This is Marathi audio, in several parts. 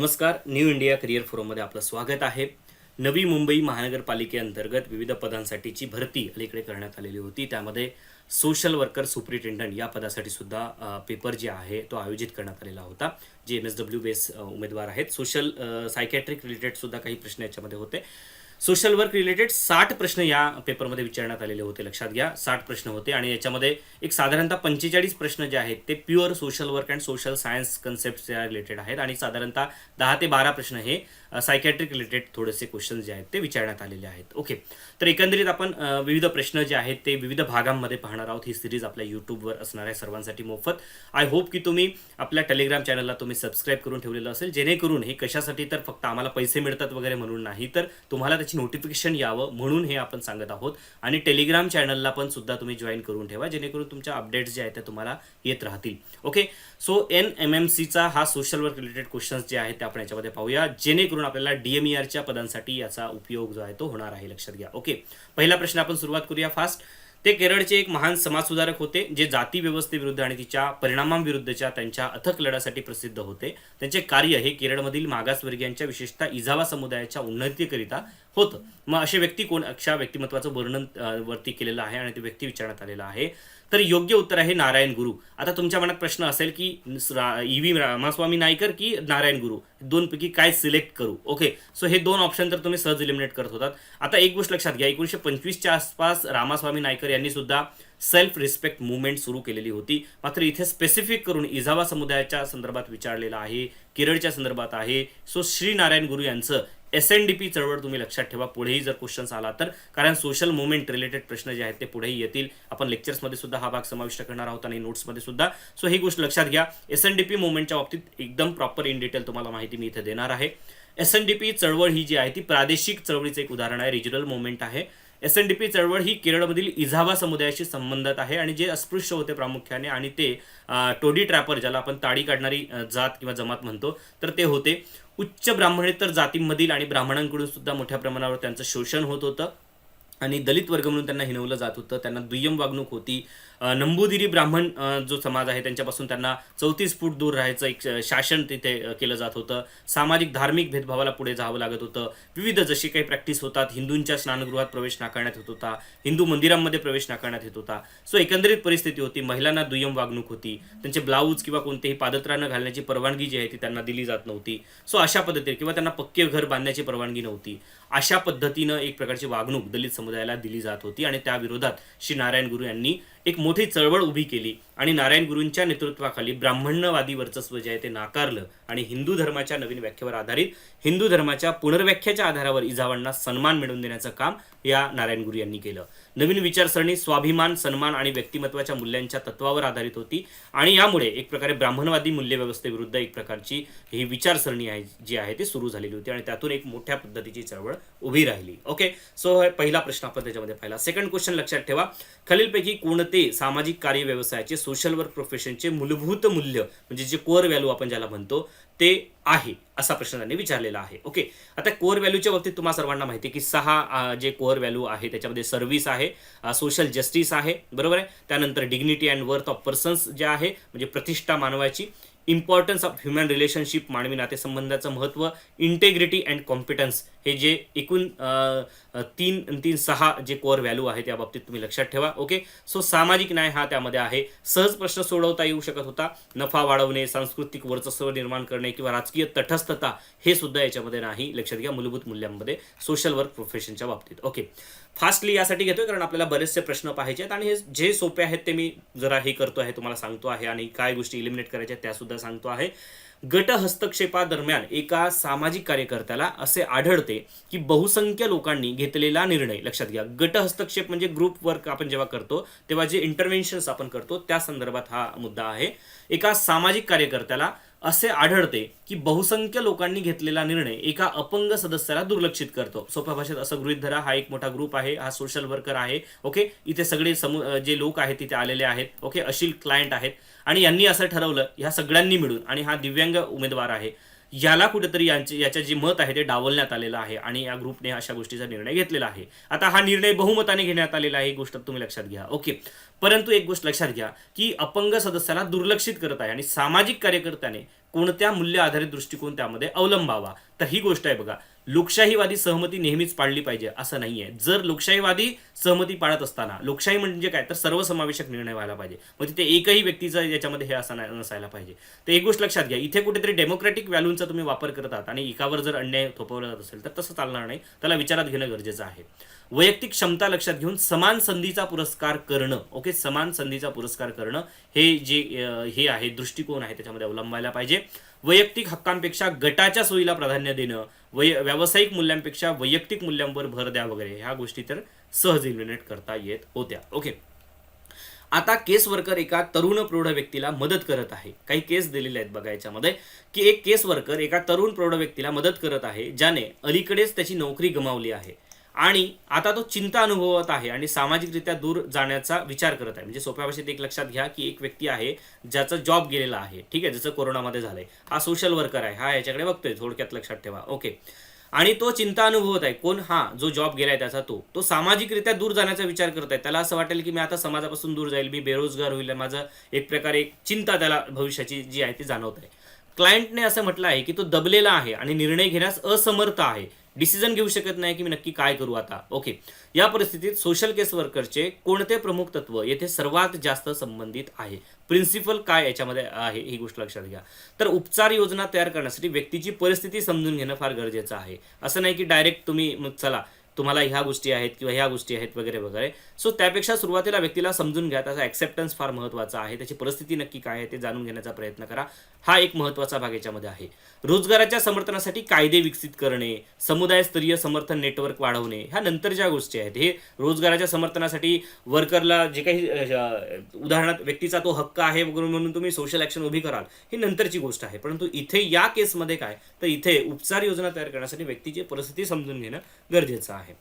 नमस्कार न्यू इंडिया करिअर फोरममध्ये आपलं स्वागत आहे. नवी मुंबई महानगरपालिकेअंतर्गत विविध पदांसाठीची भरती अलीकडे करण्यात आलेली होती. त्यामध्ये सोशल वर्कर सुप्रिटेंडंट या पदासाठी सुद्धा पेपर जे आहे तो आयोजित करण्यात आलेला होता. जे एम एस डब्ल्यू बेस उमेदवार आहेत. सोशल सायकॅट्रिक रिलेटेड सुद्धा काही प्रश्न याच्यामध्ये होते. सोशल वर्क रिलेटेड साठ प्रश्न या पेपरमध्ये विचारण्यात आलेले होते लक्षात घ्या. साठ प्रश्न होते आणि याच्यामध्ये एक साधारणतः पंचेचाळीस प्रश्न जे आहेत ते pure social work and social science कन्सेप्टच्या related आहेत आणि साधारणतः दहा ते बारा प्रश्न हे सायकॅट्रिक रिलेटेड थोडेसे क्वेश्चन जे आहेत ते विचारण्यात आलेले आहेत. ओके तर एकंदरीत आपण विविध प्रश्न जे आहेत ते विविध भागांमध्ये पाहणार आहोत. ही सिरीज आपल्या यूट्यूबवर असणार आहे सर्वांसाठी मोफत. आय होप की तुम्ही आपल्या टेलिग्राम चॅनलला तुम्ही सबस्क्राईब करून ठेवलेलं असेल. जेणेकरून हे कशासाठी तर फक्त आम्हाला पैसे मिळतात वगैरे म्हणून नाही तर तुम्हाला त्याची नोटिफिकेशन यावं म्हणून हे आपण सांगत आहोत. आणि टेलिग्राम चॅनलला पण सुद्धा तुम्ही जॉईन करून ठेवा जेणेकरून तुमच्या अपडेट्स जे आहेत ते तुम्हाला येत राहतील. Okay so N M M सीचा हा सोशल वर्क रिलेटेड क्वेश्चन्स जे आहेत ते आपण याच्यामध्ये पाहूया. जेणेकरून आपल्याला डीएमईआरच्या पदांसाठी याचा उपयोग जो आहे तो होणार आहे. लक्षात घ्या. ओके. पहिला प्रश्न आपण सुरुवात करूया फास्ट. ते केरळचे एक महान समाजसुधारक होते जे जाती व्यवस्थेविरुद्ध आणि तिच्या परिणामांविरुद्धच्या त्यांच्या अथक लढ्यासाठी प्रसिद्ध होते. त्यांचे कार्य हे केरळमधील मागासवर्गीयांच्या विशेषतः इजावा समुदायाच्या उन्नतीकरिता होतं. मग असे व्यक्ती कोण? अशा व्यक्तिमत्वाचं वर्णन वरती केलेलं आहे आणि ते व्यक्ती विचारण्यात आलेला आहे. तर योग्य उत्तर आहे नारायण गुरु. आता तुमच्या मनात प्रश्न असेल की ई व्ही रामास्वामी नायकर की नारायण गुरु? दोनपैकी काय सिलेक्ट करू? ओके सो हे दोन ऑप्शन तर तुम्ही सहज इलिमिनेट करत होतात. आता एक गोष्ट लक्षात घ्या एकोणीसशे पंचवीसच्या आसपास रामास्वामी नायकर यांनी सुद्धा सेल्फ रिस्पेक्ट मुवमेंट सुरू केलेली होती. मात्र इथे स्पेसिफिक करून इझावा समुदायाच्या संदर्भात विचारलेलं आहे केरळच्या संदर्भात आहे. सो श्री नारायण गुरु यांचं एस एन डी पी चळवळ तुम्ही लक्षात ठेवा. पुढेही जर क्वेश्चन्स आला तर. कारण सोशल मुवमेंट रिलेटेड प्रश्न जे आहेत ते पुढेही येतील. आपण लेक्चर्समध्ये सुद्धा हा भाग समाविष्ट करणार आहोत आणि नोट्समध्ये सुद्धा. सो ही गोष्ट लक्षात घ्या. एस एन डी पी मुवमेंटच्या बाबतीत एकदम प्रॉपर इन डिटेल तुम्हाला माहिती मी इथे देणार आहे. एस एन डी पी चळवळ ही जी आहे ती प्रादेशिक चळवळीचं एक उदाहरण आहे. रिजनल मुवमेंट आहे. एस एन डी पी चळवळ ही केरळमधील इझावा समुदायाशी संबंधित आहे आणि जे अस्पृश्य होते प्रामुख्याने आणि ते टोडी ट्रॅपर ज्याला आपण ताडी काढणारी जात किंवा जमात म्हणतो तर ते होते. उच्च ब्राह्मणेतर जातींमधील आणि ब्राह्मणांकडून सुद्धा मोठ्या प्रमाणावर त्यांचं शोषण होत होतं. आणि दलित वर्ग म्हणून त्यांना हिनवलं जात होतं. त्यांना दुय्यम वागणूक होती. नंबूदिरी ब्राह्मण जो समाज आहे त्यांच्यापासून त्यांना चौतीस फूट दूर राहायचं एक शासन तिथे केलं जात होतं. सामाजिक धार्मिक भेदभावाला पुढे जावं लागत होतं. विविध जशी काही प्रॅक्टिस होतात हिंदूंच्या स्नानगृहात प्रवेश नाकारण्यात येत होता हिंदू मंदिरांमध्ये प्रवेश नाकारण्यात येत होता. सो एकंदरीत परिस्थिती होती महिलांना दुय्यम वागणूक होती. त्यांचे ब्लाऊज किंवा कोणतेही पादत्रा न घालण्याची परवानगी जी आहे ती त्यांना दिली जात नव्हती. सो अशा पद्धतीने किंवा त्यांना पक्के घर बांधण्याची परवानगी नव्हती. अशा पद्धतीनं एक प्रकारची वागणूक दलित समुदायाला दिली जात होती आणि त्या विरोधात श्री नारायण गुरु यांनी एक मोठी चळवळ उभी केली. आणि नारायण गुरूंच्या नेतृत्वाखाली ब्राह्मण्यवादी वर्चस्व जे आहे ते नाकारलं आणि हिंदू धर्माच्या नवीन व्याख्येवर आधारित हिंदू धर्माच्या पुनर्व्याख्याच्या आधारावर इजावांना सन्मान मिळवून देण्याचं काम या नारायण गुरु यांनी केलं. नवीन विचारसरणी स्वाभिमान सन्मान आणि व्यक्तिमत्वाच्या मूल्यांच्या तत्वावर आधारित होती आणि यामुळे एक प्रकारे ब्राह्मणवादी मूल्यव्यवस्थेविरुद्ध एक प्रकारची ही विचारसरणी आहे जी आहे ती सुरू झालेली होती आणि त्यातून एक मोठ्या पद्धतीची चळवळ उभी राहिली. ओके सो पहिला प्रश्न आपण त्याच्यामध्ये पाहिला. सेकंड क्वेश्चन लक्षात ठेवा. खालीलपैकी कोणते सामाजिक कार्य व्यवसायाचे सोशल वर्क प्रोफेशनचे मूलभूत मूल्य म्हणजे जे कोअर व्हॅल्यू आपण ज्याला म्हणतो ते आहे असा प्रश्न त्यांनी विचारलेला आहे. ओके आता कोअर व्हॅल्यूच्या बाबतीत तुम्हाला सर्वांना माहिती आहे की सहा जे कोअर व्हॅल्यू आहे त्याच्यामध्ये सर्व्हिस आहे सोशल जस्टिस आहे बरोबर आहे? त्यानंतर dignity and worth of persons जे आहे म्हणजे प्रतिष्ठा मानवाची इम्पॉर्टन्स ऑफ ह्युमन रिलेशनशिप मानवी नातेसंबंधाचं महत्त्व इंटेग्रिटी अँड कॉम्पिटन्स हे जे एकूण तीन तीन सहा जे कोअर व्हॅल्यू आहेत त्या बाबतीत तुम्ही लक्षात ठेवा ओके सो सामाजिक न्याय हा त्यामध्ये आहे. सहज प्रश्न सोडवता येऊ शकत होता. नफा वाढवणे सांस्कृतिक वर्चस्व निर्माण करणे किंवा राजकीय तटस्थता हे सुद्धा याच्यामध्ये नाही. लक्षात घ्या मूलभूत मूल्यांमध्ये सोशल वर्क प्रोफेशनच्या बाबतीत ओके फास्टली यासाठी घेतोय कारण आपल्याला बरेचसे प्रश्न पाहिजे आहेत. आणि हे जे सोपे आहेत ते मी जरा हे करतो आहे तुम्हाला सांगतो आहे आणि काय गोष्टी इलिमिनेट करायच्या त्यासुद्धा त्या सुद्धा सांगतो आहे. गट हस्तक्षेपादरम्यान एका सामाजिक कार्यकर्त्याला असे आढळते की बहुसंख्य लोकांनी घेतलेला निर्णय लक्षात घ्या गट हस्तक्षेप म्हणजे ग्रुप वर्क आपण जेव्हा करतो तेव्हा जे इंटरव्हेन्शन्स आपण करतो त्या संदर्भात हा मुद्दा आहे. एका सामाजिक कार्यकर्त्याला असे आढळते की बहुसंख्य लोकांनी घेतलेला निर्णय एका अपंग सदस्याला दुर्लक्षित करतो. सोप्या भाषेत असं गृहित धरा हा एक मोठा ग्रुप आहे हा सोशल वर्कर आहे ओके इथे सगळे समू जे लोक आहेत तिथे आलेले आहेत ओके अशील क्लायंट आहेत. आणि यांनी असं ठरवलं ह्या सगळ्यांनी मिळून आणि हा दिव्यांग उमेदवार आहे. याला कुठेतरी यांचे याच्या जे मत आहे ते डावलण्यात आलेलं आहे आणि या ग्रुपने अशा गोष्टीचा निर्णय घेतलेला आहे. आता हा निर्णय बहुमताने घेण्यात आलेला आहे ही गोष्ट तुम्ही लक्षात घ्या. ओके. परंतु एक गोष्ट लक्षात घ्या की अपंग सदस्याला दुर्लक्षित करत आहे आणि सामाजिक कार्यकर्त्याने कोणत्या मूल्य आधारित दृष्टिकोन त्यामध्ये अवलंबावा. तर ही गोष्ट आहे बघा. लोकशाहीवादी सहमती नेहमीच पाळली पाहिजे असं नाही आहे जर लोकशाहीवादी सहमती पाळत असताना लोकशाही म्हणजे काय? तर सर्वसमावेशक निर्णय व्हायला पाहिजे. मग तिथे एकही व्यक्तीचा याच्यामध्ये हे असं नाही- नसायला पाहिजे. तर एक गोष्ट लक्षात घ्या इथे कुठेतरी डेमोक्रॅटिक व्हॅल्यूंचा तुम्ही वापर करत आहात आणि एकावर जर अन्याय थोपवला जात असेल तर तसं चालणार नाही. त्याला विचारात घेणं गरजेचं आहे. वैयक्तिक क्षमता लक्षात घेऊन समान संधीचा पुरस्कार करणं ओके? समान संधीचा पुरस्कार करणं हे जे हे आहे दृष्टिकोन आहे त्याच्यामध्ये अवलंबायला पाहिजे. वैयक्तिक हक्कांपेक्षा गटाच्या सोयीला प्राधान्य देणं वै व्यावसायिक मूल्यांपेक्षा वैयक्तिक मूल्यांवर भर द्या वगैरे ह्या गोष्टी तर सहज इलिमिनेट करता येत होत्या. ओके आता केस वर्कर एका तरुण प्रौढ व्यक्तीला मदत करत आहे. काही केस दिलेले आहेत बघा याच्यामध्ये की एक केस वर्कर एका तरुण प्रौढ व्यक्तीला मदत करत आहे ज्याने अलीकडेच त्याची नोकरी गमावली आहे. आणि आता तो चिंता अनुभवत आहे आणि सामाजिकरित्या दूर जाण्याचा विचार करत आहे. म्हणजे सोप्या भाषेत एक लक्षात घ्या की एक व्यक्ती आहे ज्याचा जॉब गेलेला आहे. ठीक आहे जसं कोरोनामध्ये झालंय. हा सोशल वर्कर आहे. हा याच्याकडे बघतोय थोडक्यात लक्षात ठेवा. ओके आणि तो चिंता अनुभवत आहे. कोण? हा जो जॉब गेलाय त्याचा तो. तो सामाजिकरित्या दूर जाण्याचा विचार करत आहे. त्याला असं वाटेल की मी आता समाजापासून दूर जाईल मी बेरोजगार होईल माझं एक प्रकारे एक चिंता त्याला भविष्याची जी आहे ती जाणवत आहे. क्लायंटने असं म्हटलं आहे की तो दबलेला आहे आणि निर्णय घेण्यास असमर्थ आहे. डिसिजन घेऊ शकत नाही की मी नक्की काय करू आता. ओके या परिस्थितीत सोशल केस वर्करचे कोणते प्रमुख तत्व येथे सर्वात जास्त संबंधित आहे? प्रिन्सिपल काय याच्यामध्ये आहे ही गोष्ट लक्षात घ्या. तर उपचार योजना तयार करण्यासाठी व्यक्तीची परिस्थिती समजून घेणं फार गरजेचं आहे. असं नाही की डायरेक्ट तुम्ही मग चला तुम्हाला ह्या गोष्टी आहेत किंवा ह्या गोष्टी आहेत वगैरे वगैरे. सो त्यापेक्षा सुरुवातीला व्यक्तीला समजून घ्या. त्याचा ॲक्सेप्टन्स फार महत्त्वाचा आहे. त्याची परिस्थिती नक्की काय आहे ते जाणून घेण्याचा प्रयत्न करा. हा एक महत्त्वाचा भाग याच्यामध्ये आहे. रोजगाराच्या समर्थनासाठी कायदे विकसित करणे समुदाय स्तरीय समर्थन नेटवर्क वाढवणे ह्या नंतर ज्या गोष्टी आहेत हे रोजगाराच्या समर्थनासाठी वर्करला जे काही उदाहरणात उदाहरणार्थ व्यक्तीचा तो हक्क आहे वगैरे म्हणून तुम्ही सोशल ॲक्शन उभी कराल ही नंतरची गोष्ट आहे. परंतु इथे या केसमध्ये काय? तर इथे उपचार योजना तयार करण्यासाठी व्यक्तीची परिस्थिती समजून घेणं गरजेचं आहे.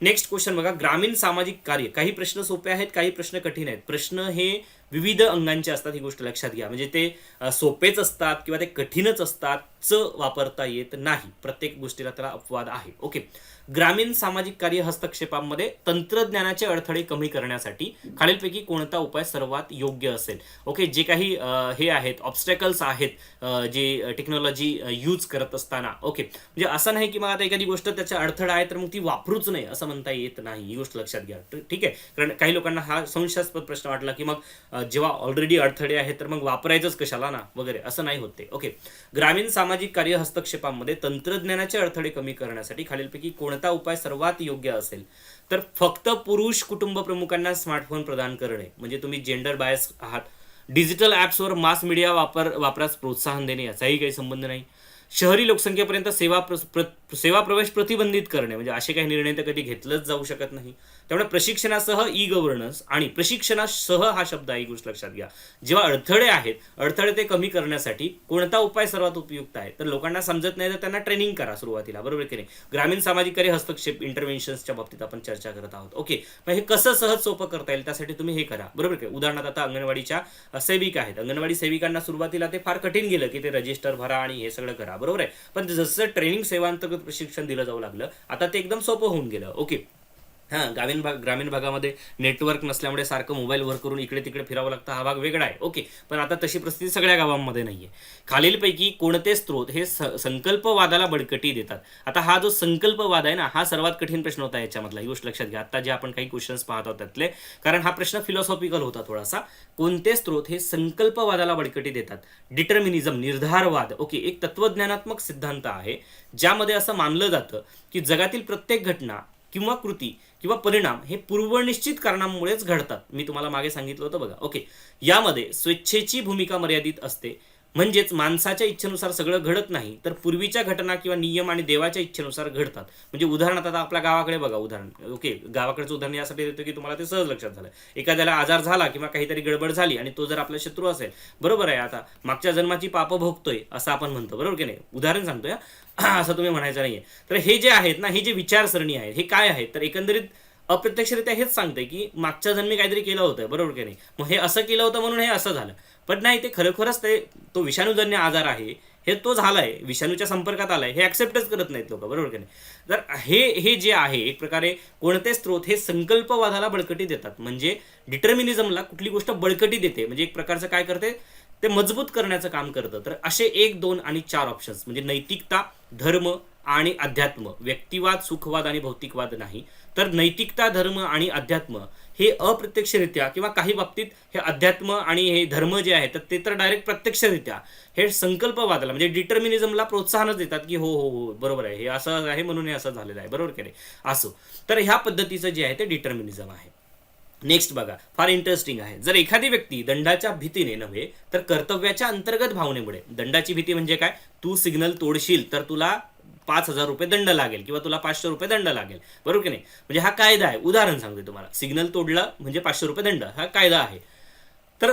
नेक्स्ट क्वेश्चन बघा. ग्रामीण सामाजिक कार्य. काही प्रश्न सोपे आहेत काही प्रश्न कठीण आहेत. प्रश्न हे विविध अंगांचे असतात ही गोष्ट लक्षात घ्या. म्हणजे ते सोपेच असतात किंवा ते कठीणच असतात च वापरता येत नाही. प्रत्येक गोष्टीला त्याला अपवाद आहे. ओके. ग्रामीण सामाजिक कार्य हस्तक्षेपामध्ये तंत्रज्ञानाचे अडथळे कमी करण्यासाठी खालीलपैकी कोणता उपाय सर्वात योग्य असेल? ओके जे काही हे आहेत ऑब्स्टॅकल्स आहेत जे टेक्नॉलॉजी यूज करत असताना. ओके. म्हणजे असं नाही की मग आता एखादी गोष्ट त्याचा अडथळा आहे तर मग ती वापरूच नाही असं म्हणता येत नाही. ही गोष्ट लक्षात घ्या. ठीक आहे. कारण काही लोकांना हा संशयास्पद प्रश्न वाटला की मग जेव्हा ऑलरेडी अडथळे आहेत तर मग वापरायचंच कशाला ना? वगैरे असं नाही होते ओके ग्रामीण सामाजिक कार्य हस्तक्षेपामध्ये तंत्रज्ञानाचे अडथळे कमी करण्यासाठी खालीलपैकी कोणता उपाय सर्वात योग्य असेल? तर फक्त पुरुष कुटुंब प्रमुखांना स्मार्टफोन प्रदान करणे. म्हणजे तुम्ही जेंडर बायस आहात. डिजिटल ॲप्सवर मास मीडिया वापर वापरास प्रोत्साहन देणे याचाही काही संबंध नाही. शहरी लोकसंख्येपर्यंत सेवा प्र, प्र- सेवा प्रवेश प्रतिबंधित करणे. म्हणजे असे काही निर्णय तर कधी घेतलंच जाऊ शकत नाही. त्यामुळे प्रशिक्षणासह ई गव्हर्नन्स आणि प्रशिक्षणासह हा शब्द आहे ही गोष्ट लक्षात घ्या. जेव्हा अडथळे आहेत अडथळे ते कमी करण्यासाठी कोणता उपाय सर्वात उपयुक्त आहे? तर लोकांना समजत नाही तर त्यांना ट्रेनिंग करा सुरुवातीला. बरोबर की नाही? ग्रामीण सामाजिक कार्य हस्तक्षेप इंटरव्हेन्शन्सच्या बाबतीत आपण चर्चा करत आहोत. ओके. मग हे कसं सहज सोपं करता येईल? त्यासाठी तुम्ही हे करा. बरोबर की उदाहरणार्थ आता अंगणवाडीच्या सेविका आहेत. अंगणवाडी सेविकांना सुरुवातीला ते फार कठीण गेलं की ते रजिस्टर भरा आणि हे सगळं करा. बरोबर आहे? पण जसं ट्रेनिंग सेवांतर्गत प्रशिक्षण दिलं जाऊ लागलं आता ते एकदम सोपं होऊन गेलं. ओके. हां ग्रामीण भाग ग्रामीण भागामध्ये नेटवर्क नसल्यामुळे सारखं मोबाईलवर करून इकडे तिकडे फिरावं लागतं. हा भाग वेगळा आहे. ओके पण आता तशी परिस्थिती सगळ्या गावांमध्ये नाही आहे खालीलपैकी कोणते स्त्रोत हे स संकल्पवादाला बळकटी देतात? आता हा जो संकल्पवाद आहे ना हा सर्वात कठीण प्रश्न होता याच्यामधला. ही गोष्ट लक्षात घ्या. आता जे आपण काही क्वेश्चन्स पाहत आहोत त्यातले कारण हा प्रश्न फिलॉसॉफिकल होता थोडासा. कोणते स्त्रोत हे संकल्पवादाला बळकटी देतात? डिटर्मिनिझम निर्धारवाद. ओके एक तत्वज्ञानात्मक सिद्धांत आहे ज्यामध्ये असं मानलं जातं की जगातील प्रत्येक घटना किंवा कृती किंवा परिणाम हे पूर्वनिश्चित कारणांमुळेच घडतात. मी तुम्हाला मागे सांगितलं होतं बघा. ओके यामध्ये स्वेच्छेची भूमिका मर्यादित असते. म्हणजेच माणसाच्या इच्छेनुसार सगळं घडत नाही तर पूर्वीच्या घटना किंवा नियम आणि देवाच्या इच्छेनुसार घडतात. म्हणजे उदाहरणार्थ आता आपल्या गावाकडे बघा उदाहरण. ओके गावाकडचं उदाहरण यासाठी देतो की तुम्हाला ते सहज लक्षात झालं. एखाद्याला आजार झाला किंवा काहीतरी गडबड झाली आणि तो जर आपला शत्रू असेल बरोबर आहे आता मागच्या जन्माची पापं भोगतोय असं आपण म्हणतो बरोबर की नाही? उदाहरण सांगतोय असं तुम्ही म्हणायचं नाहीये. तर हे जे आहेत ना ही जे विचारसरणी आहे हे काय आहेत? तर एकंदरीत अप्रत्यक्षरित्या हेच सांगते की मागच्या जन्मी काहीतरी केलं होतं बरोबर की नाही? मग हे असं केलं होतं म्हणून हे असं झालं. पण नाही ते खरोखरच ते तो विषाणूजन्य आजार आहे हे तो झालाय विषाणूच्या संपर्कात आलाय हे ऍक्सेप्टच करत नाहीत लोक बरोबर की नाही? तर हे हे जे आहे एक प्रकारे कोणते स्रोत हे संकल्पवादाला बळकटी देतात. म्हणजे डिटर्मिनिझमला कुठली गोष्ट बळकटी देते म्हणजे एक प्रकारचं काय करते? ते मजबूत करण्याचं काम करतं. तर असे एक दोन आणि चार ऑप्शन्स म्हणजे नैतिकता धर्म आणि अध्यात्म. व्यक्तिवाद सुखवाद आणि भौतिकवाद नाही. तर नैतिकता धर्म आणि अध्यात्म हे अप्रत्यक्षरित्या किंवा काही बाबतीत हे अध्यात्म आणि हे धर्म जे आहे तर ते तर डायरेक्ट प्रत्यक्षरित्या. हे संकल्पवादाला म्हणजे डिटर्मिनिझमला प्रोत्साहनच देतात की हो हो हो बरोबर आहे. हे असं आहे म्हणून हे असं झालेलं आहे. बरोबर की नाही? असो. तर ह्या पद्धतीचं जे आहे ते डिटर्मिनिझम आहे. नेक्स्ट बघा. फार इंटरेस्टिंग आहे. जर एखादी व्यक्ती दंडाच्या भीतीने नव्हे तर कर्तव्याच्या अंतर्गत भावनेमुळे. दंडाची भीती म्हणजे काय? तू सिग्नल तोडशील तर तुला पाच हजार रुपये दंड लागेल किंवा तुला पाचशे रुपये दंड लागेल. बरोबर की नाही? म्हणजे हा कायदा आहे. उदाहरण सांगते तुम्हाला. सिग्नल तोडला म्हणजे पाचशे रुपये दंड. हा कायदा आहे. तर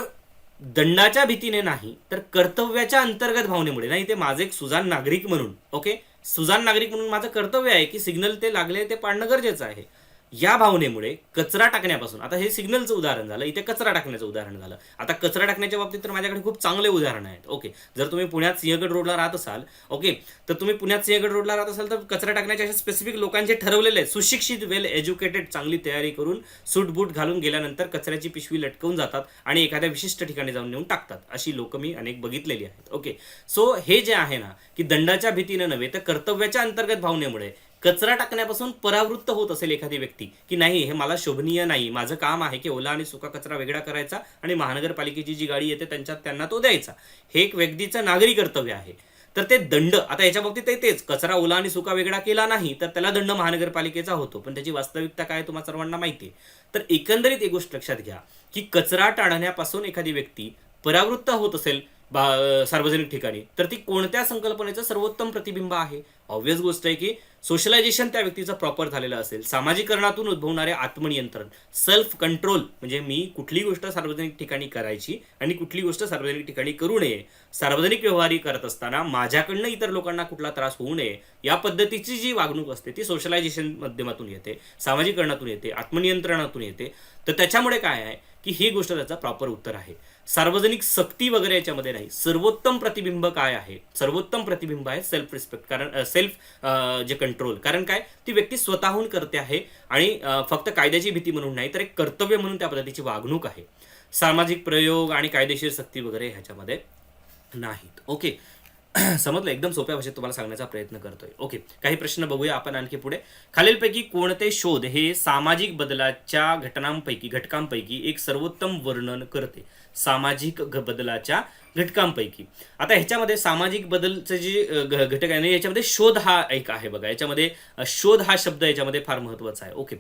दंडाच्या भीतीने नाही तर कर्तव्याच्या अंतर्गत भावनेमुळे. नाही ते माझे एक सुजान नागरिक म्हणून ओके? सुजान नागरिक म्हणून माझं कर्तव्य आहे की सिग्नल ते लागले ते पाडणं गरजेचं आहे. या भावनेमुळे कचरा टाकण्यापासून आता हे सिग्नलचं उदाहरण झालं इथे कचरा टाकण्याचं उदाहरण झालं. आता कचरा टाकण्याच्या बाबतीत तर माझ्याकडे खूप चांगले उदाहरण आहेत. ओके जर तुम्ही पुण्यात सिंहगड रोडला राहत असाल ओके तर तुम्ही पुण्यात सिंहगड रोडला राहत असाल तर कचरा टाकण्याचे असे स्पेसिफिक लोकांचे ठरवलेले आहेत. सुशिक्षित वेल एज्युकेटेड चांगली तयारी करून सूटबूट घालून गेल्यानंतर कचऱ्याची पिशवी लटकवून जातात आणि एखाद्या विशिष्ट ठिकाणी जाऊन नेऊन टाकतात. अशी लोक मी अनेक बघितलेली आहेत. ओके सो हे जे आहे ना की दंडाच्या भीतीनं नव्हे तर कर्तव्याच्या अंतर्गत भावनेमुळे कचरा टाकण्यापासून परावृत्त होत असेल एखादी व्यक्ती की नाही हे मला शोभनीय नाही माझं काम आहे की ओला आणि सुका कचरा वेगळा करायचा आणि महानगरपालिकेची जी गाडी येते त्यांच्यात त्यांना तो द्यायचा. हे एक व्यक्तीचं नागरी कर्तव्य आहे. तर ते दंड आता याच्या बाबतीत ते तेच कचरा ओला आणि सुका वेगळा केला नाही तर त्याला दंड महानगरपालिकेचा होतो. पण त्याची वास्तविकता काय तुम्हाला सर्वांना माहिती आहे. तर एकंदरीत एक गोष्ट लक्षात घ्या की कचरा टाळण्यापासून एखादी व्यक्ती परावृत्त होत असेल बा सार्वजनिक ठिकाणी तर ती कोणत्या संकल्पनेचं सर्वोत्तम प्रतिबिंब आहे? ऑब्वियस गोष्ट आहे की सोशलायझेशन त्या व्यक्तीचं प्रॉपर झालेलं असेल. सामाजिकरणातून उद्भवणारे आत्मनियंत्रण सेल्फ कंट्रोल म्हणजे मी कुठली गोष्ट सार्वजनिक ठिकाणी करायची आणि कुठली गोष्ट सार्वजनिक ठिकाणी करू नये सार्वजनिक व्यवहारी करत असताना माझ्याकडनं इतर लोकांना कुठला त्रास होऊ नये या पद्धतीची जी वागणूक असते ती सोशलायझेशन माध्यमातून येते सामाजिकरणातून येते आत्मनियंत्रणातून येते. तर त्याच्यामुळे काय आहे? की ही गोष्ट त्याचं प्रॉपर उत्तर आहे. सार्वजनिक सक्ती वगैरे याच्यामध्ये नाही. सर्वोत्तम प्रतिबिंब काय आहे? सर्वोत्तम प्रतिबिंब आहे सेल्फ रिस्पेक्ट कारण सेल्फ जे कंट्रोल कारण काय? ती व्यक्ती स्वतःहून करते आहे आणि फक्त कायद्याची भीती म्हणून नाही तर एक कर्तव्य म्हणून त्या पद्धतीची वागणूक आहे. सामाजिक प्रयोग आणि कायदेशीर सक्ती वगैरे ह्याच्यामध्ये नाहीत. ओके? समजलं? एकदम सोप्या भाषेत तुम्हाला सांगण्याचा प्रयत्न करतोय. ओके काही प्रश्न बघूया आपण आणखी पुढे. खालीलपैकी कोणते शोध हे सामाजिक बदलाच्या घटनांपैकी घटकांपैकी एक सर्वोत्तम वर्णन करते? सामाजिक बदलाच्या घटकांपैकी. आता ह्याच्यामध्ये सामाजिक बदलचे जे घटक आहे ना याच्यामध्ये शोध हा एक आहे बघा. याच्यामध्ये शोध हा शब्द याच्यामध्ये फार महत्त्वाचा आहे. ओके.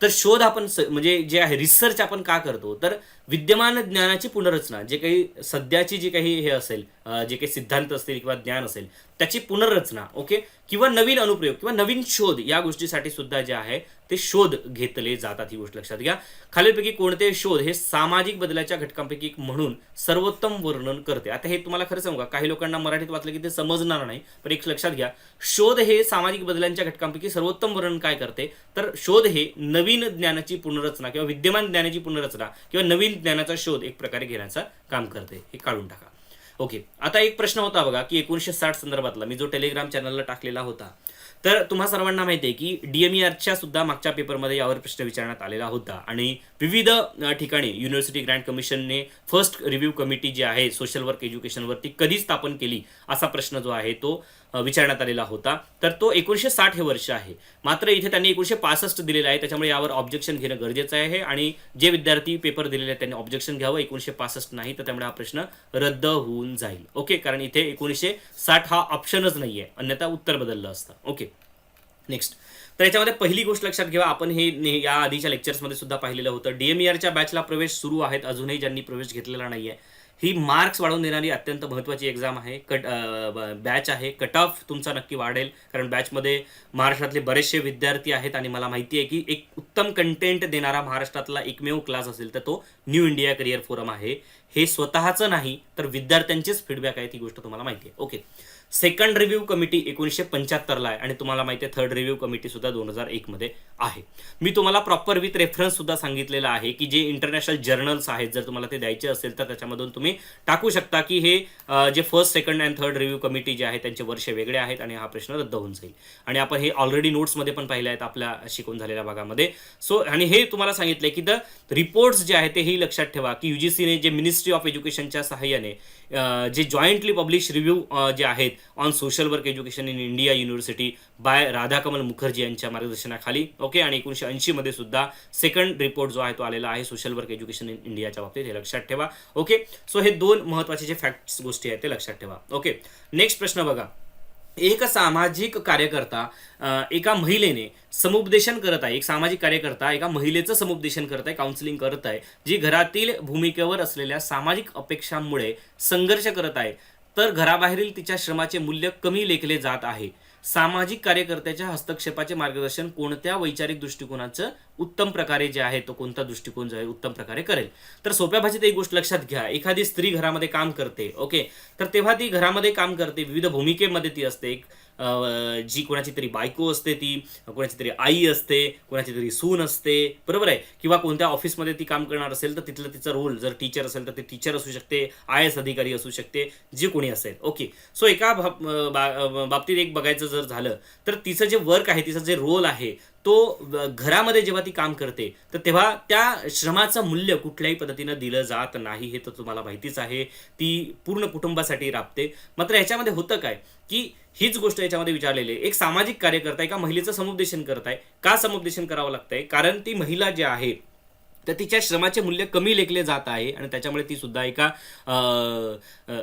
तर शोध आपण म्हणजे जे आहे रिसर्च आपण का करतो? तर विद्यमान ज्ञानाची पुनर्रचना जे काही सध्याची जी काही हे असेल जे काही सिद्धांत असतील किंवा ज्ञान असेल त्याची पुनर्रचना ओके किंवा नवीन अनुप्रयोग किंवा नवीन शोध या गोष्टीसाठी सुद्धा जे आहे ते शोध घेतले जातात ही गोष्ट लक्षात घ्या. खालीलपैकी कोणते शोध हे सामाजिक बदलाच्या घटकांपैकी एक म्हणून सर्वोत्तम वर्णन करते. आता हे तुम्हाला खरं सांगू का? काही लोकांना मराठीत वाचलं की ते समजणार नाही पण एक लक्षात घ्या. शोध हे सामाजिक बदलांच्या घटकांपैकी सर्वोत्तम वर्णन काय करते? तर शोध हे नवीन ज्ञानाची पुनर्रचना किंवा विद्यमान ज्ञानाची पुनर्रचना किंवा नवीन ज्ञानाचा शोध एक प्रकारे घेण्याचं काम करते. हे काढून टाका. ओके आता एक प्रश्न होता बघा की एकोणीसशे साठ संदर्भातला मी जो टेलिग्राम चॅनलला टाकलेला होता तर तुम्हा सर्वांना माहिती आहे की डीएमईआरच्या सुद्धा मागच्या पेपरमध्ये यावर प्रश्न विचारण्यात आलेला होता. आणि विविध ठिकाणी युनिव्हर्सिटी ग्रँट कमिशनने फर्स्ट रिव्ह्यू कमिटी जी आहे सोशल वर्क एज्युकेशनवरती कधी स्थापन केली असा प्रश्न जो आहे तो विचारण्यात आलेला होता. तर तो एकोणीसशे साठ हे वर्ष आहे. मात्र इथे त्यांनी एकोणीसशे पासष्ट दिलेलं आहे त्याच्यामुळे यावर ऑब्जेक्शन घेणं गरजेचं आहे आणि जे विद्यार्थी पेपर दिलेले आहेत त्यांनी ऑब्जेक्शन घ्यावं. एकोणीसशे पासष्ट नाही तर त्यामुळे हा प्रश्न रद्द होऊन जाईल. ओके कारण इथे एकोणीसशे साठ हा ऑप्शनच नाही आहे अन्यथा उत्तर बदललं असतं. ओके नेक्स्ट तर याच्यामध्ये पहिली गोष्ट लक्षात घ्या आपण हे या आधीच्या लेक्चर्समध्ये सुद्धा पाहिलेलं होतं. डीएमईआरच्या बॅचला प्रवेश सुरू आहेत अजूनही ज्यांनी प्रवेश घेतलेला नाही आहे ही मार्क्स वाढवून देणारी अत्यंत महत्त्वाची एक्झाम आहे. कट बॅच आहे. कट ऑफ तुमचा नक्की वाढेल कारण बॅचमध्ये महाराष्ट्रातले बरेचसे विद्यार्थी आहेत आणि मला माहिती आहे की एक उत्तम कंटेंट देणारा महाराष्ट्रातला एकमेव क्लास असेल तर तो न्यू इंडिया करिअर फोरम आहे. हे स्वतःचं नाही तर विद्यार्थ्यांचेच फीडबॅक आहे ती गोष्ट तुम्हाला माहिती आहे. ओके सेकंड रिव्ह्यू कमिटी एकोणीसशे पंच्याहत्तरला आहे आणि तुम्हाला माहिती आहे थर्ड रिव्ह्यू कमिटी सुद्धा दोन हजार एकमध्ये आहे. मी तुम्हाला प्रॉपर विथ रेफरन्स सुद्धा सांगितलेलं आहे की जे इंटरनॅशनल जर्नल्स आहेत जर तुम्हाला ते द्यायचे असेल तर त्याच्यामधून तुम्ही टाकू शकता की हे जे first second and third review committee जे आहे त्यांचे वर्ष वेगळे आहेत आणि हा प्रश्न रद्द होऊन जाईल. आणि आपण हे ऑलरेडी नोट्समध्ये पण पाहिले आहेत आपल्या शिकून झालेल्या भागामध्ये. सो आणि हे तुम्हाला सांगितले की द रिपोर्ट्स जे आहेत तेही लक्षात ठेवा की युजीसीने जे मिनिस्ट्री ऑफ एज्युकेशनच्या सहाय्याने जे जॉईंटली पब्लिश रिव्ह्यू जे आहेत on social work education in India university by Radhakamal Mukherjee यांच्या मार्गदर्शनाखाली. ओके आणि एकोणीशे ऐंशीमध्ये सुद्धा सेकंड रिपोर्ट जो आहे तो आलेला आहे सोशल वर्क एज्युकेशन इन इंडियाच्या बाबतीत हे लक्षात ठेवा. ओके सो हे दोन महत्त्वाचे जे फॅक्ट्स गोष्टी आहेत ते लक्षात ठेवा. ओके नेक्स्ट प्रश्न बघा. एक सामाजिक कार्यकर्ता एका महिलेने समुपदेशन करत आहे एक सामाजिक कार्यकर्ता एका महिलेचं समुपदेशन करत आहे काउन्सिलिंग करत आहे जी घरातील भूमिकेवर असलेल्या सामाजिक अपेक्षांमुळे संघर्ष करत आहे. तर घराबाहेरील तिच्या श्रमाचे मूल्य कमी लेखले जात आहे. सामाजिक कार्यकर्त्याच्या हस्तक्षेपाचे मार्गदर्शन कोणत्या वैचारिक दृष्टिकोनाचं उत्तम प्रकारे जे आहे तो कोणता दृष्टिकोन जो आहे उत्तम प्रकारे करेल. तर सोप्या भाषेत एक गोष्ट लक्षात घ्या. एखादी स्त्री घरामध्ये काम करते ओके? तर तेव्हा ती घरामध्ये काम करते. विविध भूमिकेमध्ये ती असते. एक जी कोणाची तरी बायको असते ती कोणाची तरी आई असते कोणाची तरी सून असते बरोबर आहे? किंवा कोणत्या ऑफिसमध्ये ती काम करणार असेल तर तिथलं तिचा रोल जर टीचर असेल तर ती टीचर असू शकते आय एस अधिकारी असू शकते जे कोणी असेल ओके? सो एका बाबतीत एक बघायचं जर झालं तर तिचं जे वर्क आहे तिचं जे रोल आहे तो घरामध्ये जेव्हा ती काम करते तर तेव्हा त्या श्रमाचं मूल्य कुठल्याही पद्धतीनं दिलं जात नाही हे तर तुम्हाला माहितीच आहे. ती पूर्ण कुटुंबासाठी राबते. मात्र याच्यामध्ये होतं काय की हीच गोष्ट याच्यामध्ये विचारलेली आहे. एक सामाजिक कार्यकर्ता एका महिलेचं समुपदेशन करत आहे. का समुपदेशन करावं लागतंय? कारण ती महिला जी आहे तर तिच्या श्रमाचे मूल्य कमी लेखले जात आहे आणि त्याच्यामुळे ती सुद्धा एका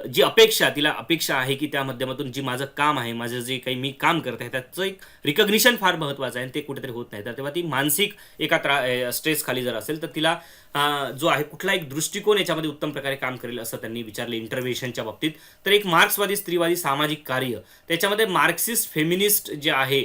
जी अपेक्षा तिला अपेक्षा आहे की त्या माध्यमातून जी माझं काम आहे माझं जे काही मी काम करत आहे त्याचं एक रिकग्निशन फार महत्त्वाचं आहे आणि ते कुठेतरी होत नाही. तर तेव्हा ती मानसिक एका त्रा स्ट्रेस खाली जर असेल तर तिला जो आहे कुठला एक दृष्टिकोन याच्यामध्ये उत्तम प्रकारे काम करेल असं त्यांनी विचारले इंटरव्हेशनच्या बाबतीत. तर एक मार्क्सवादी स्त्रीवादी सामाजिक कार्य. त्याच्यामध्ये मार्क्सिस्ट फेमिनिस्ट जे आहे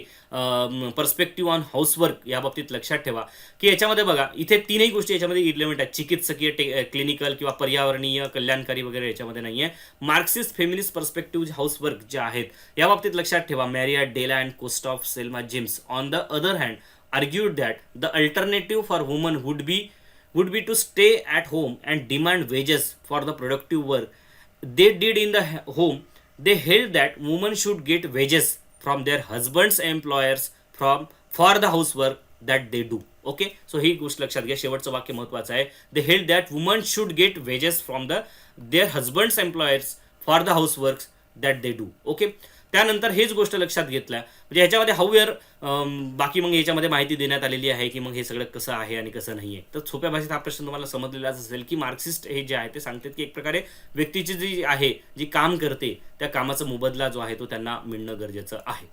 पर्स्पेक्टिव्ह ऑन हाऊसवर्क या बाबतीत लक्षात ठेवा. की याच्यामध्ये बघा इथे तीनही गोष्टी याच्यामध्ये इलेमेंट आहेत. चिकित्सकीय टे क्लिनिकल किंवा पर्यावरणीय कल्याणकारी वगैरे याच्यामध्ये नाही आहे मार्क्सिस्ट फेमिनिस्ट पर्स्पेक्टिव्ह हाऊसवर्क जे आहेत या बाबतीत लक्षात ठेवा. Maria Dalla and Costa Selma James on the other hand argued that the alternative for women would be would be to stay at home and demand wages for the productive work they did in the home they held that women should get wages from their husbands employers from for the housework that they do okay so ही गोष्ट लक्षात घ्या शेवटचं वाक्य महत्वाचं आहे they held that women should get wages from the their husbands employers for the house work that they do okay त्यानंतर हेच गोष्ट लक्षात घेतल्या. म्हणजे ह्याच्यामध्ये हाऊयर बाकी मग याच्यामध्ये माहिती देण्यात आलेली आहे की मग हे सगळं कसं आहे आणि कसं नाही आहे. तर सोप्या भाषेत हा प्रश्न तुम्हाला समजलेलाच असेल की मार्क्सिस्ट हे जे आहे ते सांगतात की एक प्रकारे व्यक्तीची जी आहे जी काम करते त्या कामाचा मोबदला जो आहे तो त्यांना मिळणं गरजेचं आहे.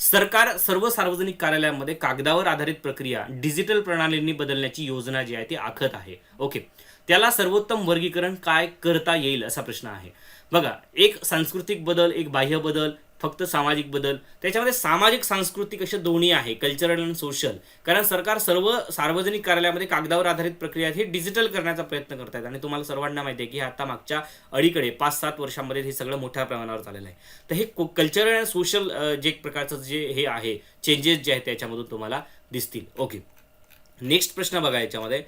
सरकार सर्व सार्वजनिक कार्यालयांमध्ये कागदावर आधारित प्रक्रिया डिजिटल प्रणालींनी बदलण्याची योजना जी आहे ती आखत आहे. ओके त्याला सर्वोत्तम वर्गीकरण काय करता येईल असा प्रश्न आहे. बघा एक सांस्कृतिक बदल एक बाह्य बदल फक्त सामाजिक बदल. त्याच्यामध्ये सामाजिक सांस्कृतिक असे दोन्ही आहे कल्चरल अँड सोशल कारण सरकार सर्व सार्वजनिक कार्यालयामध्ये कागदावर आधारित प्रक्रिया हे डिजिटल करण्याचा प्रयत्न करत आहेत आणि तुम्हाला सर्वांना माहिती आहे की आता मागच्या अलीकडे पाच सात वर्षांमध्ये हे सगळं मोठ्या प्रमाणावर झालेलं आहे. तर हे कल्चरल अँड सोशल जे एक प्रकारचं जे हे आहे चेंजेस जे आहेत त्याच्यामधून तुम्हाला दिसतील. ओके नेक्स्ट प्रश्न बघा याच्यामध्ये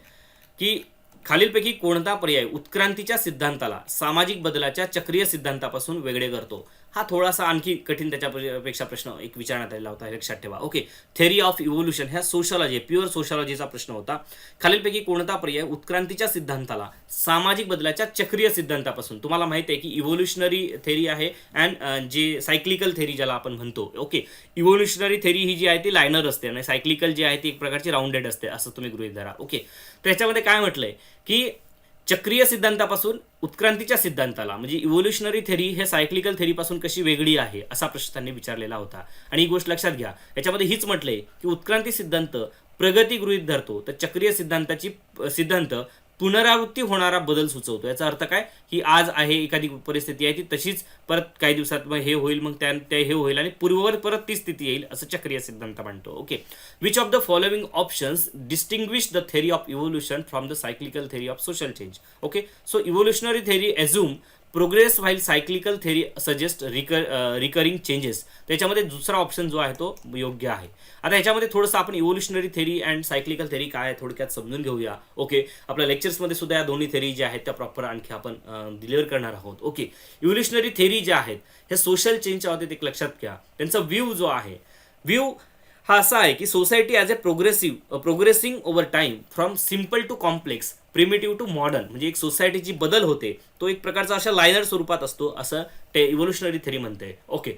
की खालीलपैकी कोणता पर्याय उत्क्रांतीच्या सिद्धांताला सामाजिक बदलाच्या चक्रीय सिद्धांतापासून वेगळे करतो? हा थोडासा आणखी कठीण त्याच्यापेक्षा प्रश्न एक विचारण्यात आलेला होता लक्षात ठेवा. ओके थेरी ऑफ इव्होल्युशन ह्या सोशॉलॉजी प्युअर सोशॉलॉजीचा प्रश्न होता. खालीलपैकी कोणता पर्याय उत्क्रांतीच्या सिद्धांताला सामाजिक बदलाच्या चक्रीय सिद्धांतापासून? तुम्हाला माहिती आहे की इव्होल्युशनरी थेरी आहे अँड uh, जे सायक्लिकल थेरी ज्याला आपण म्हणतो. ओके इव्होल्युशनरी थेरी ही जी आहे ती लायनर असते आणि सायक्लिकल जी आहे ती एक प्रकारची राऊंडेड असते असं तुम्ही गृहित धरा. ओके त्याच्यामध्ये काय म्हटलंय? की चक्रीय सिद्धांतापासून उत्क्रांतीच्या सिद्धांताला म्हणजे इव्होल्युशनरी थेरी हे सायक्लिकल थेरीपासून कशी वेगळी आहे असा प्रश्न त्यांनी विचारलेला होता. आणि ही गोष्ट लक्षात घ्या याच्यामध्ये हीच म्हटलंय की उत्क्रांती सिद्धांत प्रगती गृहीत धरतो तर चक्रीय सिद्धांताची सिद्धांत पुनरावृत्ती होणारा बदल सुचवतो. याचा अर्थ काय? की आज आहे एखादी परिस्थिती आहे ती तशीच परत काही दिवसात मग हे होईल मग त्या ते हे होईल आणि पूर्ववर परत ती स्थिती येईल असं चक्रीय सिद्धांत मांडतो. Okay. Which of the following options distinguish the theory of evolution from the cyclical theory of social change okay. So evolutionary theory assume progress while cyclical theory suggest recur recurring changes त्याच्यामध्ये दुसरा ऑप्शन जो आहे तो योग्य आहे. आता ह्याच्यामध्ये थोडंसं आपण evolutionary theory and cyclical theory काय आहे थोडक्यात समजून घेऊया. ओके आपल्या लेक्चर्समध्ये सुद्धा या दोन्ही थेरी ज्या आहेत त्या प्रॉपर आणखी आपण डिलिव्हर करणार आहोत. ओके इव्होल्युशनरी थेरी ज्या आहेत हे सोशल चेंजच्या बाबतीत एक लक्षात घ्या. त्यांचा व्ह्यू जो आहे व्ह्यू हा असा आहे की society as a progressive progressing over time from simple to complex primitive to modern म्हणजे एक सोसायटीची बदल होते तो एक प्रकारचा अशा लायनर स्वरूपात असतो असं ते इव्होल्युशनरी थेरी म्हणते okay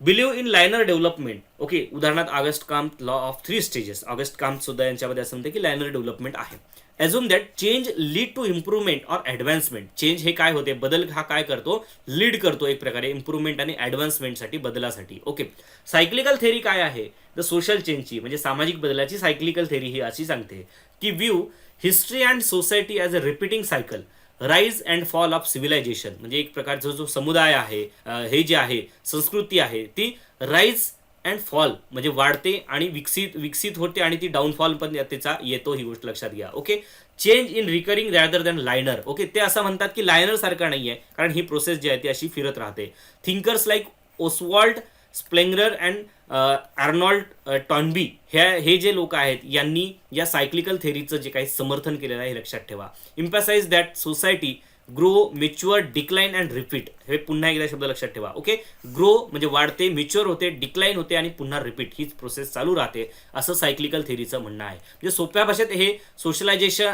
believe in linear development. Okay उदाहरणार्थ Auguste Comte law of three stages Auguste Comte सुद्धा यांच्यामध्ये असं म्हणते की लायनर डेव्हलपमेंट आहे. Assume that change lead to improvement or advancement change हे काय होते? बदल हा काय करतो? लीड करतो एक प्रकारे इम्प्रूव्हमेंट आणि ॲडव्हान्समेंटसाठी बदलासाठी. ओके सायक्लिकल थेरी काय आहे? द सोशल चेंजची म्हणजे सामाजिक बदलाची सायक्लिकल थेरी ही अशी सांगते की view history and society as a repeating cycle rise and fall of civilisation म्हणजे एक प्रकारचा जो समुदाय आहे हे जे आहे संस्कृती आहे ती राईज अँड फॉल म्हणजे वाढते आणि विकसित विकसित होते आणि ती डाऊनफॉल पण त्याचा येतो ही गोष्ट लक्षात घ्या. Okay change in recurring rather than linear okay ते असं म्हणतात की लायनर सारखा नाही आहे कारण ही प्रोसेस जी आहे ती अशी फिरत राहते. Thinkers like Oswald Spengler and Arnold Toynbee ह्या हे जे लोक आहेत यांनी या सायक्लिकल थेरीचं जे काही समर्थन केलेलं आहे हे लक्षात ठेवा. Emphasize that society grow mature decline and repeat हे पुन्हा एकदा शब्द लक्षात ठेवा ओके ग्रो म्हणजे वाढते मेच्युअर होते डिक्लाईन होते आणि पुन्हा रिपीट हीच प्रोसेस चालू राहते असं सायक्लिकल थेरीचं म्हणणं आहे. म्हणजे सोप्या भाषेत हे सोशलायझेशन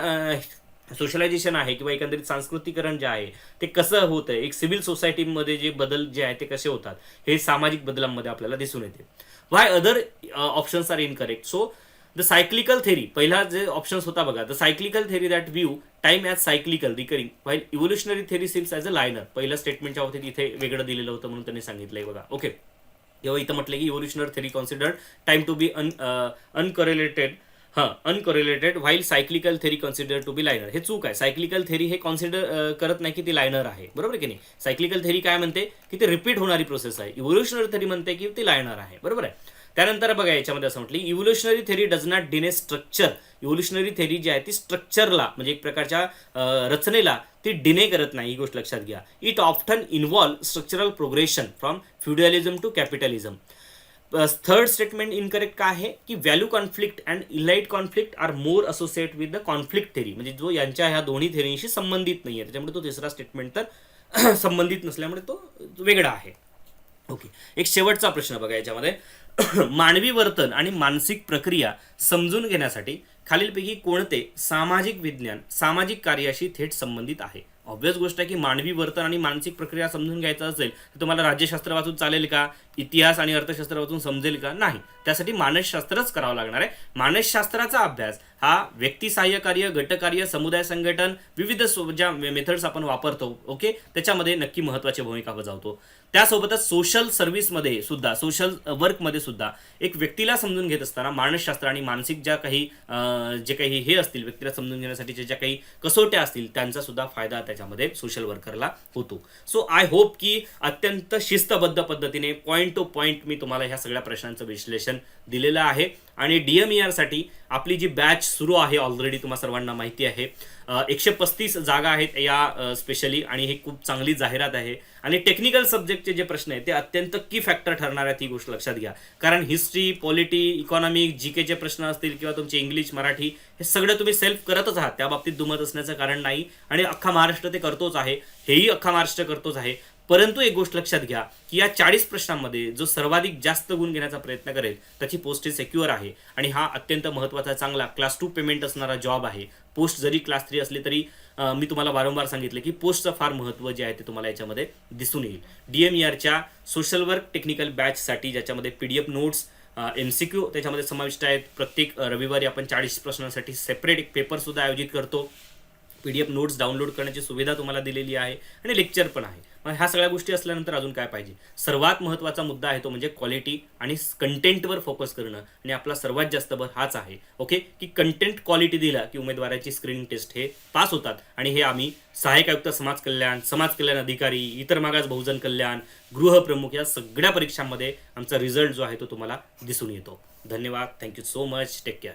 सोशलायझेशन आहे किंवा एकंदरीत सांस्कृतिकरण जे आहे ते कसं होतं एक सिव्हिल सोसायटीमध्ये जे बदल जे आहे ते कसे होतात? हे सामाजिक बदलांमध्ये आपल्याला दिसून येते. Why other options are incorrect so the cyclical theory पहिला जे ऑप्शन्स होता बघा the cyclical theory that view time as cyclical recurring while evolutionary theory seems as a linear पहिल्या स्टेटमेंटच्या होते इथे वेगळं दिलेलं होतं म्हणून त्यांनी सांगितलंय बघा. ओके तेव्हा इथं म्हटलं की evolutionary theory considered time to be un uncorrelated हां uncorrelated while cyclical theory consider to be linear हे चूक आहे. सायक्लिकल थेरी हे कॉन्सिडर करत नाही की ती लायनर आहे. बरोबर आहे की नाही? सायक्लिकल थेरी काय म्हणते? की ती रिपीट होणारी प्रोसेस आहे. इव्होल्युशनरी थेरी म्हणते की ती लायनर आहे. बरोबर आहे? त्यानंतर बघा याच्यामध्ये असं म्हटलं evolutionary theory does not deny structure evolutionary theory जी आहे ती स्ट्रक्चरला म्हणजे एक प्रकारच्या रचनेला ती डिने करत नाही. ही गोष्ट लक्षात घ्या. It often involve structural progression from feudalism to capitalism third statement incorrect काय आहे? की value conflict and elite conflict are more associate with the conflict theory म्हणजे जो यांच्या ह्या दोन्ही थेरीशी संबंधित नाही आहे त्याच्यामुळे तो तिसरा स्टेटमेंट तर संबंधित नसल्यामुळे तो वेगळा आहे. ओके एक शेवटचा प्रश्न बघा याच्यामध्ये. मानवी वर्तन आणि मानसिक प्रक्रिया समजून घेण्यासाठी खालीलपैकी कोणते सामाजिक विज्ञान सामाजिक कार्याशी थेट संबंधित आहे? ऑब्वियस गोष्ट आहे की मानवी वर्तन आणि मानसिक प्रक्रिया समजून घ्यायचं असेल तर तुम्हाला राज्यशास्त्र वाचून चालेल का? इतिहास आणि अर्थशास्त्र वाचून समजेल का? नाही. त्यासाठी मानसशास्त्रच करावं लागणार आहे. मानसशास्त्राचा अभ्यास हा व्यक्ती सहाय्य कार्य गटकार्य समुदाय संघटन विविध ज्या मेथड्स आपण वापरतो ओके त्याच्यामध्ये नक्की महत्त्वाची भूमिका बजावतो. त्यासोबतच सोशल सर्व्हिसमध्ये सुद्धा सोशल वर्कमध्ये सुद्धा एक व्यक्तीला समजून घेत असताना मानसशास्त्र आणि मानसिक ज्या काही जे काही हे असतील व्यक्तीला समजून घेण्यासाठीच्या ज्या काही कसोट्या असतील त्यांचा सुद्धा फायदा त्याच्यामध्ये सोशल वर्करला होतो. सो आय होप की अत्यंत शिस्तबद्ध पद्धतीने पॉईंट टू पॉईंट मी तुम्हाला ह्या सगळ्या प्रश्नांचं विश्लेषण दिलेलं आहे. आणि डी एमसाठी आपली जी बॅच सुरू आहे ऑलरेडी तुम्हाला सर्वांना माहिती आहे. एकशे पस्तीस जागा आहेत या स्पेशली आणि ही खूप चांगली जाहिरात आहे. आणि टेक्निकल सब्जेक्टचे जे प्रश्न आहेत ते अत्यंत की फॅक्टर ठरणार आहेत ही गोष्ट लक्षात घ्या. कारण हिस्ट्री पॉलिटी इकॉनॉमिक जी केचे प्रश्न असतील किंवा तुमचे इंग्लिश मराठी हे सगळं तुम्ही सेल्फ करतच आहात. त्या बाबतीत दुमत असण्याचं कारण नाही. आणि अख्खा महाराष्ट्र ते करतोच आहे. हेही अख्खा महाराष्ट्र करतोच आहे. परंतु एक गोष्ट लक्षात घ्या की या चाळीस प्रश्नांमध्ये जो सर्वाधिक जास्त गुण घेण्याचा प्रयत्न करेल त्याची पोस्ट सेक्युअर आहे. आणि हा अत्यंत महत्त्वाचा चांगला क्लास टू पेमेंट असणारा जॉब आहे. पोस्ट जरी क्लास थ्री असली तरी मी तुम्हाला वारंवार सांगितले की पोस्टचं फार महत्त्व जे आहे ते तुम्हाला याच्यामध्ये दिसून येईल. डी एम आरच्या सोशल वर्क टेक्निकल बॅचसाठी ज्याच्यामध्ये P D F notes M C Q त्याच्यामध्ये समाविष्ट आहेत. प्रत्येक रविवारी आपण चाळीस प्रश्नांसाठी सेपरेट एक पेपरसुद्धा आयोजित करतो. P D F notes download करण्याची सुविधा तुम्हाला दिलेली आहे आणि लेक्चर पण आहे. मग ह्या सगळ्या गोष्टी असल्यानंतर अजून काय पाहिजे? सर्वात महत्त्वाचा मुद्दा आहे तो म्हणजे क्वालिटी आणि कंटेंटवर फोकस करणं. आणि आपला सर्वात जास्त भर हाच आहे. ओके की कंटेंट क्वालिटी दिला की उमेदवाराची स्क्रीनिंग टेस्ट हे पास होतात. आणि हे आम्ही सहाय्यक आयुक्त समाज कल्याण समाज कल्याण अधिकारी इतर मागास बहुजन कल्याण गृहप्रमुख या सगळ्या परीक्षांमध्ये आमचा रिझल्ट जो आहे तो तुम्हाला दिसून येतो. धन्यवाद. Thank you so much take care